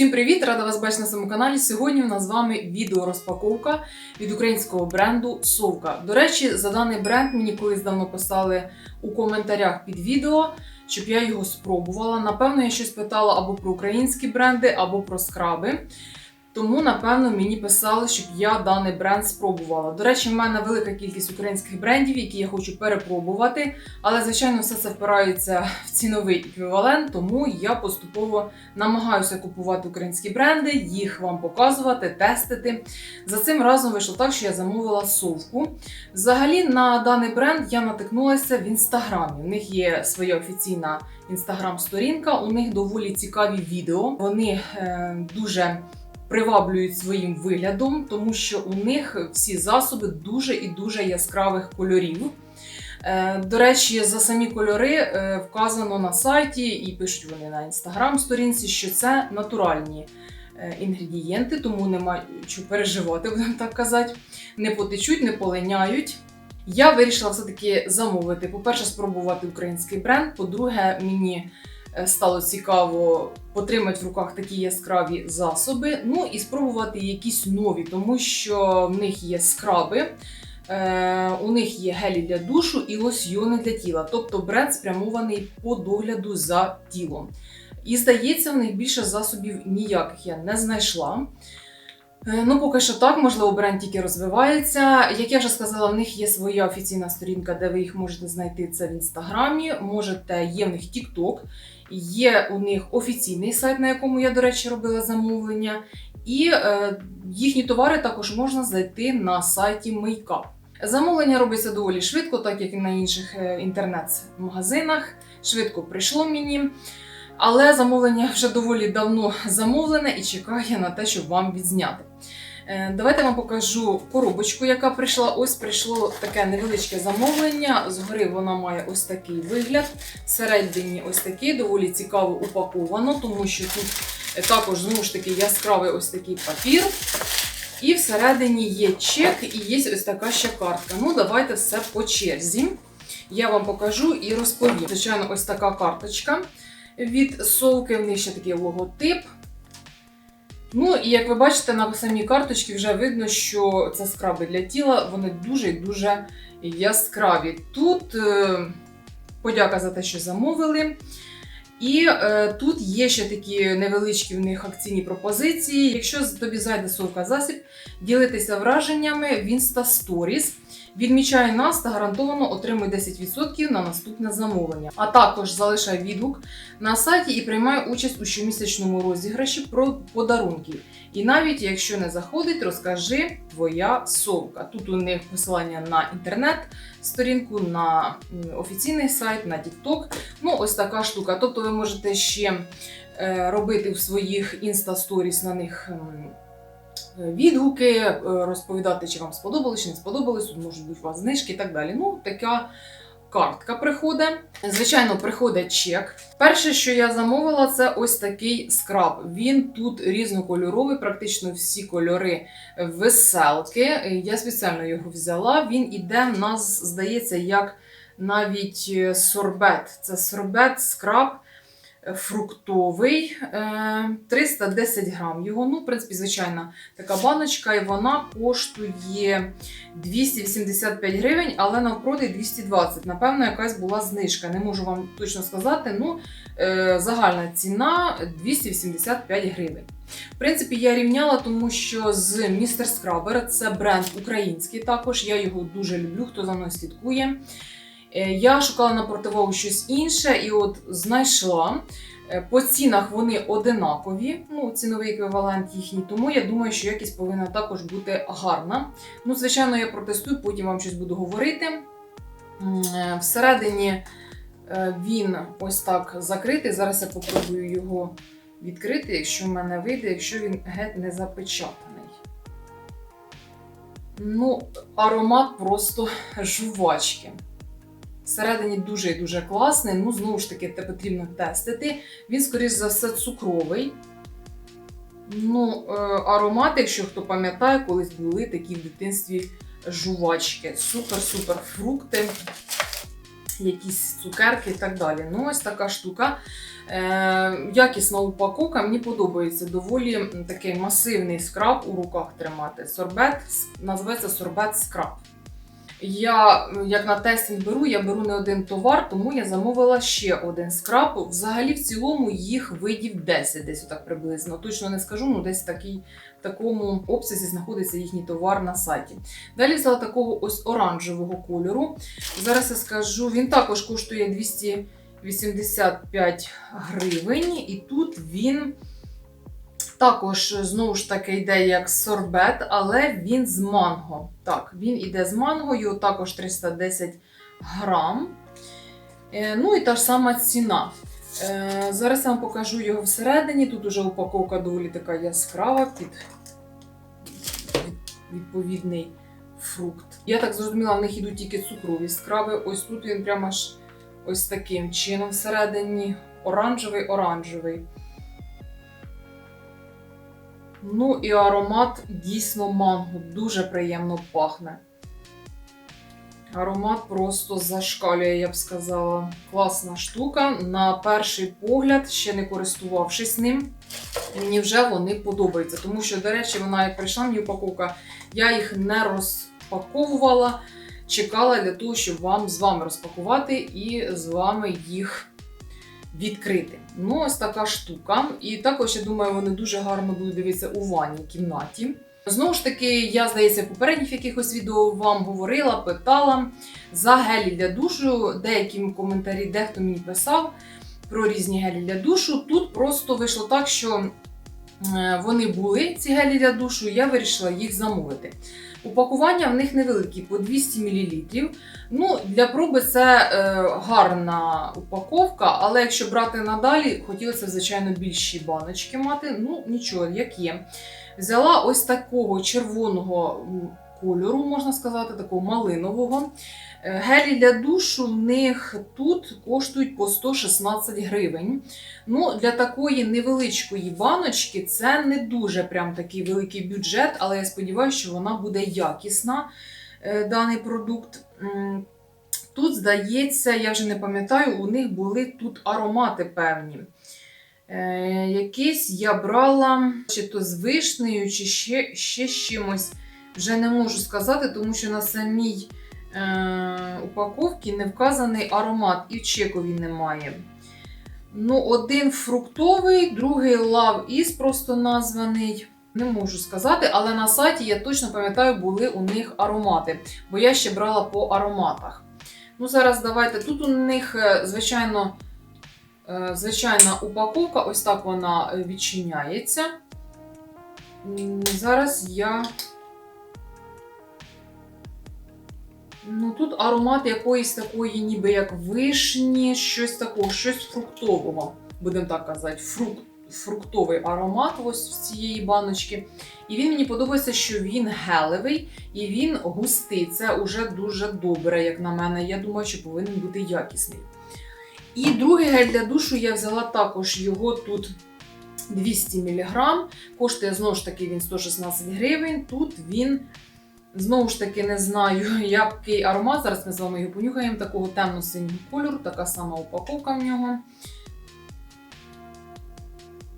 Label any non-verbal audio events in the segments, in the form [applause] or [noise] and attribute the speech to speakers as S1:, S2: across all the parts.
S1: Всім привіт! Рада вас бачити на своєму каналі. Сьогодні у нас з вами відеорозпаковка від українського бренду Совка. До речі, за даний бренд мені колись давно писали у коментарях під відео, щоб я його спробувала. Напевно, я щось питала або про українські бренди, або про скраби. Тому, напевно, мені писали, щоб я даний бренд спробувала. До речі, в мене велика кількість українських брендів, які я хочу перепробувати. Але, звичайно, все це впирається в ціновий еквівалент, тому я поступово намагаюся купувати українські бренди, їх вам показувати, тестити. За цим разом вийшло так, що я замовила совку. Взагалі, на даний бренд я натикнулася в інстаграмі. У них є своя офіційна інстаграм-сторінка, у них доволі цікаві відео. Вони е, дуже приваблюють своїм виглядом, тому що у них всі засоби дуже і дуже яскравих кольорів. Е, До речі, за самі кольори е, вказано на сайті і пишуть вони на інстаграм-сторінці, що це натуральні е, інгредієнти, тому нема чого переживати, [laughs] будемо так казати. Не потечуть, не полиняють. Я вирішила все-таки замовити. По-перше, спробувати український бренд. По-друге, мені стало цікаво потримати в руках такі яскраві засоби. Ну і спробувати якісь нові, тому що в них є скраби. Е, у них є гелі для душу і лосьйони для тіла, тобто бренд спрямований по догляду за тілом. І здається, в них більше засобів ніяких я не знайшла. Е, Ну, поки що так, можливо, бренд тільки розвивається. Як я вже сказала, в них є своя офіційна сторінка, де ви їх можете знайти це в інстаграмі. Можете, є в них TikTok, є у них офіційний сайт, на якому я, до речі, робила замовлення. І е, їхні товари також можна знайти на сайті Makeup. Замовлення робиться доволі швидко, так як і на інших е, інтернет-магазинах. Швидко прийшло мені. Але замовлення вже доволі давно замовлене і чекає на те, щоб вам відзняти. Е, Давайте вам покажу коробочку, яка прийшла. Ось прийшло таке невеличке замовлення. Згори вона має ось такий вигляд. Всередині ось такий, доволі цікаво упаковано, тому що тут е, також знову ж таки яскравий ось такий папір. І всередині є чек і є ось така ще картка. Ну, давайте все по черзі. Я вам покажу і розповім. Звичайно, ось така карточка від совки, в них ще такий логотип. Ну, і як ви бачите, на самій карточці вже видно, що це скраби для тіла, вони дуже і дуже яскраві. Тут е, подяка за те, що замовили. І е, тут є ще такі невеличкі в них акційні пропозиції. Якщо тобі зайде совка засіб, ділитися враженнями в Insta. Відмічай нас та гарантовано отримуй 10% на наступне замовлення. А також залишай відгук на сайті і приймай участь у щомісячному розіграші про подарунки. І навіть якщо не заходить, розкажи твоя совка. Тут у них посилання на інтернет-сторінку, на офіційний сайт, на TikTok. Ну, ось така штука. Тобто ви можете ще е, робити в своїх інста-сторіс на них. Відгуки, е, розповідати, чи вам сподобалось, чи не сподобалось, можуть бути у вас знижки і так далі. Ну, така картка приходить. Звичайно, приходить чек. Перше, що я замовила, це ось такий скраб. Він тут різнокольоровий, практично всі кольори веселки. Я спеціально його взяла. Він іде в нас, здається, як навіть е, сорбет. Це сорбет, скраб. Е, Фруктовий е, 310 грам. Його, ну, в принципі, звичайна така баночка, і вона коштує 285 гривень, але навпроти 220. Напевно, якась була знижка. Не можу вам точно сказати. Ну, е, загальна ціна 285 гривень. В принципі, я рівняла, тому що з Містер Скрабер це бренд український також. Я його дуже люблю, хто за мною слідкує. Е, Я шукала на противагу щось інше, і от знайшла. Е, По цінах вони одинакові, ну, ціновий еквівалент їхній, тому я думаю, що якість повинна також бути гарна. Ну, звичайно, я протестую, потім вам щось буду говорити. Е, Всередині він ось так закритий. Зараз я попробую його відкрити, якщо в мене вийде, якщо він геть не запечатаний. Ну, аромат просто жувачки. Всередині дуже і дуже класний. Ну, знову ж таки, це потрібно тестити. Він, скоріш за все, цукровий. Ну, е, аромат, якщо хто пам'ятає, колись були такі в дитинстві жувачки. Супер-супер фрукти. якісь цукерки і так далі. Ну, ось така штука. Е, якісна упаковка, мені подобається. Доволі такий масивний скраб у руках тримати. Сорбет називається сорбет скраб. Я як на тестинг беру, я беру не один товар, тому я замовила ще один скраб. Взагалі, в цілому їх видів 10, десь отак приблизно. Точно не скажу, ну десь такий, в такому обсязі знаходиться їхній товар на сайті. Далі взяла такого ось оранжевого кольору. Зараз я скажу, він також коштує 285 гривень, і тут він також знову ж таки йде як сорбет, але він з манго. Так, він іде з манго, його також 310 грам. Е, Ну і та ж сама ціна. Е, Зараз я вам покажу його всередині. Тут уже упаковка доволі така яскрава під відповідний фрукт. Я так зрозуміла, в них ідуть тільки цукрові скраби. Ось тут він прямо ж ось таким чином всередині. Оранжевий, оранжевий. Ну і аромат дійсно манго. Дуже приємно пахне. Аромат просто зашкалює, я б сказала. Класна штука. На перший погляд, ще не користувавшись ним, мені вже вони подобаються. Тому що, до речі, вона як прийшла мені упаковка, я їх не розпаковувала, чекала для того, щоб вам з вами розпакувати і з вами їх відкрити. Ну, ось така штука. І також, я думаю, вони дуже гарно будуть дивитися у ванній кімнаті. Знову ж таки, я, здається, в попередніх якихось відео вам говорила, питала за гелі для душу. Деякі коментарі, дехто мені писав про різні гелі для душу. Тут просто вийшло так, що е, вони були, ці гелі для душу, і я вирішила їх замовити. Упакування в них невеликі, по 200 мл. Ну, для проби це е, гарна упаковка, але якщо брати надалі, хотілося, звичайно, більші баночки мати. Ну, нічого, як є. Взяла ось такого червоного кольору, можна сказати, такого малинового. Е, Гелі для душу в них тут коштують по 116 гривень. Ну, для такої невеличкої баночки це не дуже прям такий великий бюджет, але я сподіваюся, що вона буде якісна, е, даний продукт. Тут, здається, я вже не пам'ятаю, у них були тут аромати певні. Е, якийсь я брала чи то з вишнею, чи ще, ще з чимось. Вже не можу сказати, тому що на самій е, упаковці не вказаний аромат і в чекові немає. Ну, один фруктовий, другий Love Is просто названий. Не можу сказати, але на сайті я точно пам'ятаю, були у них аромати, бо я ще брала по ароматах. Ну, зараз давайте. Тут у них, е, звичайно, е, звичайна упаковка, ось так вона е, відчиняється. Зараз я. Ну, тут аромат якоїсь такої, ніби як вишні, щось такого, щось фруктового, будемо так казати, фрукт, фруктовий аромат ось в цієї баночки. І він мені подобається, що він гелевий і він густий. Це вже дуже добре, як на мене. Я думаю, що повинен бути якісний. І другий гель для душу я взяла також його тут 200 мг. Коштує знову ж таки він 116 гривень. Тут він. Знову ж таки, не знаю, [laughs] який аромат. Зараз ми з вами його понюхаємо. Такого темно-синього кольору, така сама упаковка в нього.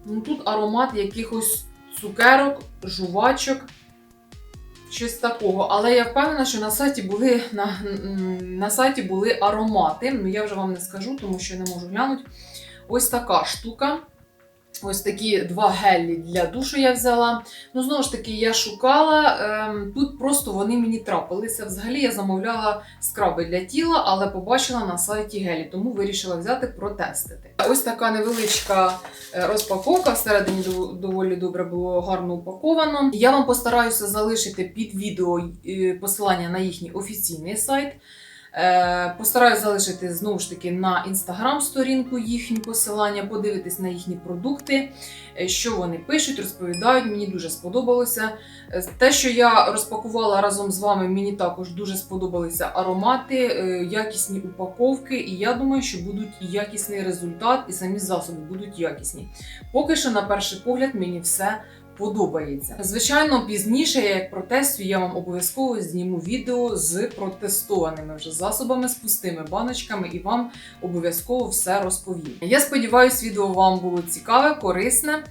S1: Ну, тут аромат якихось цукерок, жувачок, щось такого. Але я впевнена, що на сайті були, на, на сайті були аромати. Ну, я вже вам не скажу, тому що не можу глянути. Ось така штука. Ось такі два гелі для душу я взяла. Ну, знову ж таки, я шукала. Ем, тут просто вони мені трапилися. Взагалі я замовляла скраби для тіла, але побачила на сайті гелі, тому вирішила взяти протестити. Ось така невеличка е, розпаковка. Всередині доволі добре було гарно упаковано. Я вам постараюся залишити під відео е, посилання на їхній офіційний сайт. Е, Постараюсь залишити знову ж таки на інстаграм-сторінку їхні посилання, подивитись на їхні продукти, е, що вони пишуть, розповідають. Мені дуже сподобалося. Е, Те, що я розпакувала разом з вами, мені також дуже сподобалися аромати, якісні упаковки, і я думаю, що будуть якісний результат, і самі засоби будуть якісні. Поки що, на перший погляд, мені все подобається. Звичайно, пізніше, я як протестю, я вам обов'язково зніму відео з протестованими вже засобами, з пустими баночками, і вам обов'язково все розповім. Я сподіваюся, відео вам було цікаве, корисне.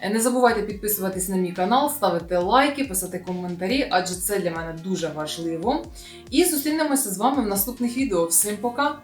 S1: Е, Не забувайте підписуватись на мій канал, ставити лайки, писати коментарі, адже це для мене дуже важливо. І зустрінемося з вами в наступних відео. Всім пока!